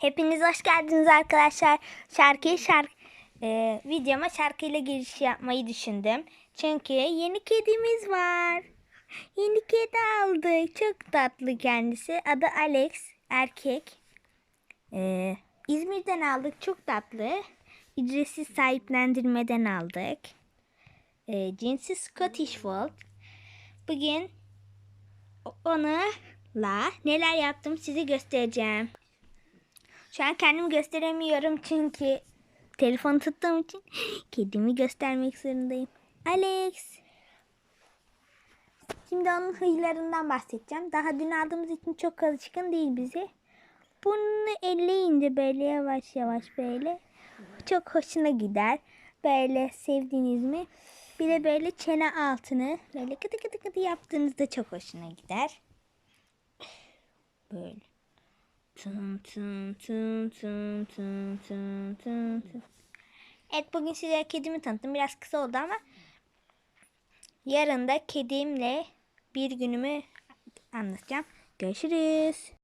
Hepiniz hoş geldiniz arkadaşlar. Şarkıyı şarkı e, videoma şarkıyla giriş yapmayı düşündüm. Çünkü yeni kedimiz var. Yeni kedi aldık. Çok tatlı kendisi. Adı Alex. Erkek. E, İzmir'den aldık. Çok tatlı. Ücretsiz sahiplendirmeden aldık. E, cinsi Scottish Fold. Bugün onunla neler yaptım size göstereceğim. Şu an kendimi gösteremiyorum çünkü telefonu tuttuğum için kedimi göstermek zorundayım. Alex. Şimdi onun huylarından bahsedeceğim. Daha dün aldığımız için çok alışkın değil bize. Bunu elleyince böyle yavaş yavaş böyle çok hoşuna gider. Böyle sevdiğiniz mi? Bir de böyle çene altını böyle kıtı kıtı kıtı yaptığınızda çok hoşuna gider. Böyle. Tın tın tın tın tın tın tın. Evet bugün size kedimi tanıttım. Biraz kısa oldu ama yarın da kedimle bir günümü anlatacağım. Görüşürüz.